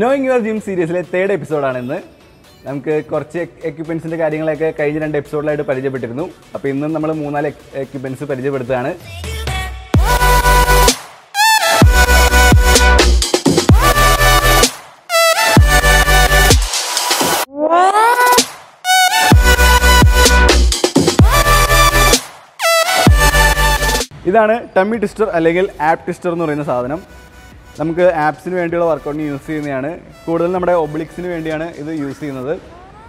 Knowing your gym സീരീസിലെ third എപ്പിസോഡാണെന്ന് നമുക്ക് കുറച്ച് എക്യുപ്മെൻസിന്റെ കാര്യങ്ങളൊക്കെ കഴിഞ്ഞ രണ്ട് എപ്പിസോഡിലായിട്ട് പരിചയപ്പെട്ടിരുന്നു. അപ്പോൾ ഇന്നും നമ്മൾ മൂന്നാൽ എക്യുപ്മെൻസ് പരിചയപ്പെടുത്തുകയാണ്. ഇതാണ് ടമ്മി ട്വിസ്റ്റർ അല്ലെങ്കിൽ ആപ്പ് ട്വിസ്റ്റർ എന്ന് പറയുന്ന സാധനം. നമുക്ക് ആപ്സിന് വേണ്ടിയുള്ള വർക്കൗട്ടിന് യൂസ് ചെയ്യുന്നതാണ്. കൂടുതൽ നമ്മുടെ ഒബ്ലിക്സിന് വേണ്ടിയാണ് ഇത് യൂസ് ചെയ്യുന്നത്.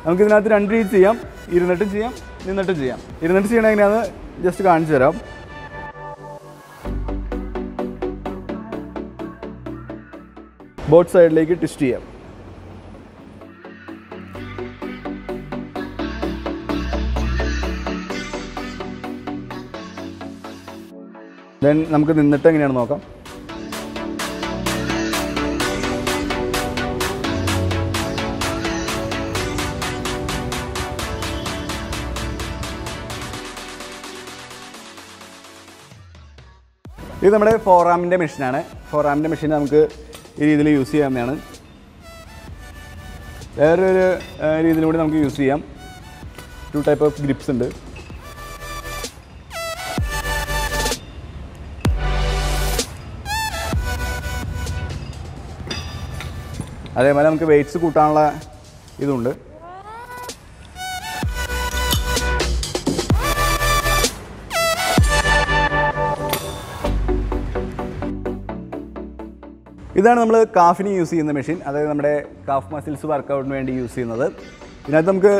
നമുക്ക് ഇതിനകത്ത് രണ്ട് രീതി ചെയ്യാം. ഇരുന്നിട്ടും ചെയ്യാം നിന്നിട്ടും ചെയ്യാം. ഇരുന്നിട്ട് ചെയ്യണ എങ്ങനെയാണെന്ന് ജസ്റ്റ് കാണിച്ചു തരാം. ബോട്ട് സൈഡിലേക്ക് ട്വിസ്റ്റ് ചെയ്യാം. ദെൻ നമുക്ക് നിന്നിട്ട് എങ്ങനെയാണ് നോക്കാം. ഇത് നമ്മുടെ ഫോറാമിന്റെ മെഷീനാണ്. ഫോറാമിന്റെ മെഷീൻ നമുക്ക് ഈ രീതിയിൽ യൂസ് ചെയ്യാവുന്നതാണ്. വേറൊരു രീതിയിലൂടെ നമുക്ക് യൂസ് ചെയ്യാം. ടു ടൈപ്പ് ഓഫ് ഗ്രിപ്സ് ഉണ്ട്. അതേപോലെ നമുക്ക് വെയിറ്റ്സ് കൂട്ടാനുള്ള ഇതുണ്ട്. ഇതാണ് നമ്മൾ കാഫിന് യൂസ് ചെയ്യുന്ന മെഷീൻ അതായത് നമ്മുടെ കാഫ് മസിൽസ് വർക്കൗട്ടിന് വേണ്ടി യൂസ് ചെയ്യുന്നത്. ഇതിനകത്ത് നമുക്ക്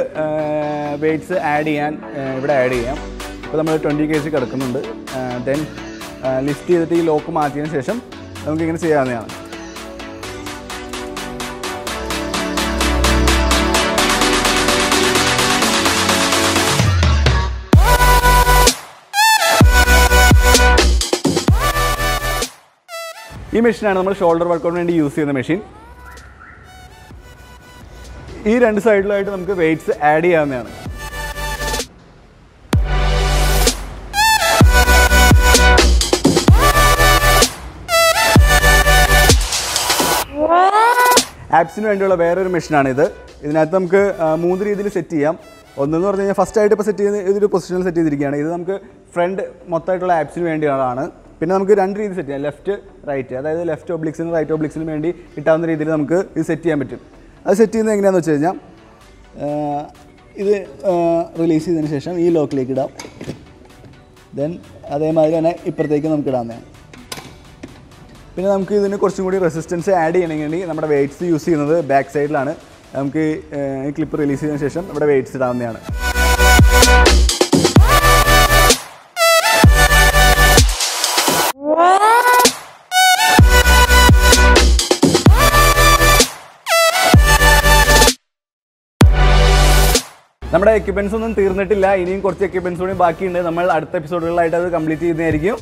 വെയ്റ്റ്സ് ആഡ് ചെയ്യാൻ ഇവിടെ ആഡ് ചെയ്യാം. ഇപ്പോൾ നമ്മൾ ട്വന്റി കെ ജി കിടക്കുന്നുണ്ട് ദെൻ ലിഫ്റ്റ് ചെയ്തിട്ട് ഈ ലോക്ക് മാറ്റിയതിന് ശേഷം നമുക്ക് ഇങ്ങനെ ചെയ്യാവുന്നതാണ്. ഈ മെഷീനാണ് നമ്മൾ ഷോൾഡർ വർക്കൗട്ടിന് വേണ്ടി യൂസ് ചെയ്യുന്ന മെഷീൻ. ഈ രണ്ട് സൈഡിലായിട്ട് നമുക്ക് വെയിറ്റ്സ് ആഡ് ചെയ്യാവുന്നതാണ്. ആപ്സിന് വേണ്ടിയുള്ള വേറൊരു മെഷീനാണ് ഇത് ഇതിനകത്ത് നമുക്ക് മൂന്ന് രീതിയിൽ സെറ്റ് ചെയ്യാം. ഒന്നെന്ന് പറഞ്ഞു കഴിഞ്ഞാൽ ഫസ്റ്റ് ആയിട്ട് ഇപ്പോൾ സെറ്റ് ചെയ്യുന്ന ഇതൊരു പൊസിഷനിൽ സെറ്റ് ചെയ്തിരിക്കുകയാണ്. ഇത് നമുക്ക് ഫ്രണ്ട് മൊത്തമായിട്ടുള്ള ആപ്സിന് വേണ്ടിയുള്ളതാണ്. പിന്നെ നമുക്ക് രണ്ട് രീതി സെറ്റ് ചെയ്യാം. ലെഫ്റ്റ് റൈറ്റ് അതായത് ലെഫ്റ്റ് ഒബ്ലിക്സിനും റൈറ്റ് ഒബ്ലിക്സിനും വേണ്ടി കിട്ടാവുന്ന രീതിയിൽ നമുക്ക് ഇത് സെറ്റ് ചെയ്യാൻ പറ്റും. അത് സെറ്റ് ചെയ്യുന്നത് എങ്ങനെയാണെന്ന് വെച്ച് കഴിഞ്ഞാൽ ഇത് റിലീസ് ചെയ്തതിന് ശേഷം ഈ ലോക്കിലേക്ക് ഇടാം. ദെൻ അതേമാതിരി തന്നെ ഇപ്പുറത്തേക്ക് നമുക്ക് ഇടാവുന്നതാണ്. പിന്നെ നമുക്ക് ഇതിന് കുറച്ചും കൂടി റെസിസ്റ്റൻസ് ആഡ് ചെയ്യണമെങ്കിൽ നമ്മുടെ വെയിറ്റ്സ് യൂസ് ചെയ്യുന്നത് ബാക്ക് സൈഡിലാണ് നമുക്ക് ഈ ക്ലിപ്പ് റിലീസ് ചെയ്തതിന് ശേഷം ഇവിടെ വെയിറ്റ്സ് ഇടാവുന്നതാണ്. നമ്മുടെ എക്യുപ്മെൻസ് ഒന്നും തീർന്നിട്ടില്ല. ഇനിയും കുറച്ച് എക്യുപ്മെൻസ് കൂടി ബാക്കിയുണ്ട്. നമ്മൾ അടുത്ത എപ്പിസോഡുകളിലായിട്ട് അത് കംപ്ലീറ്റ് ചെയ്യുന്നതായിരിക്കും.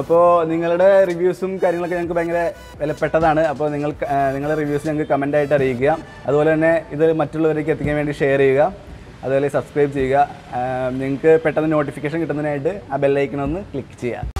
അപ്പോൾ നിങ്ങളുടെ റിവ്യൂസും കാര്യങ്ങളൊക്കെ ഞങ്ങൾക്ക് ഭയങ്കര വിലപ്പെട്ടതാണ്. അപ്പോൾ നിങ്ങൾ നിങ്ങളുടെ റിവ്യൂസ് ഞങ്ങൾക്ക് കമന്റ് ആയിട്ട് അറിയിക്കുക. അതുപോലെ തന്നെ ഇത് മറ്റുള്ളവരേക്ക് എത്തിക്കാൻ വേണ്ടി ഷെയർ ചെയ്യുക. അതുപോലെ സബ്സ്ക്രൈബ് ചെയ്യുക. നിങ്ങൾക്ക് പെട്ടെന്ന് നോട്ടിഫിക്കേഷൻ കിട്ടുന്നതിനായിട്ട് ആ ബെല്ലൈക്കൺ ഒന്ന് ക്ലിക്ക് ചെയ്യുക.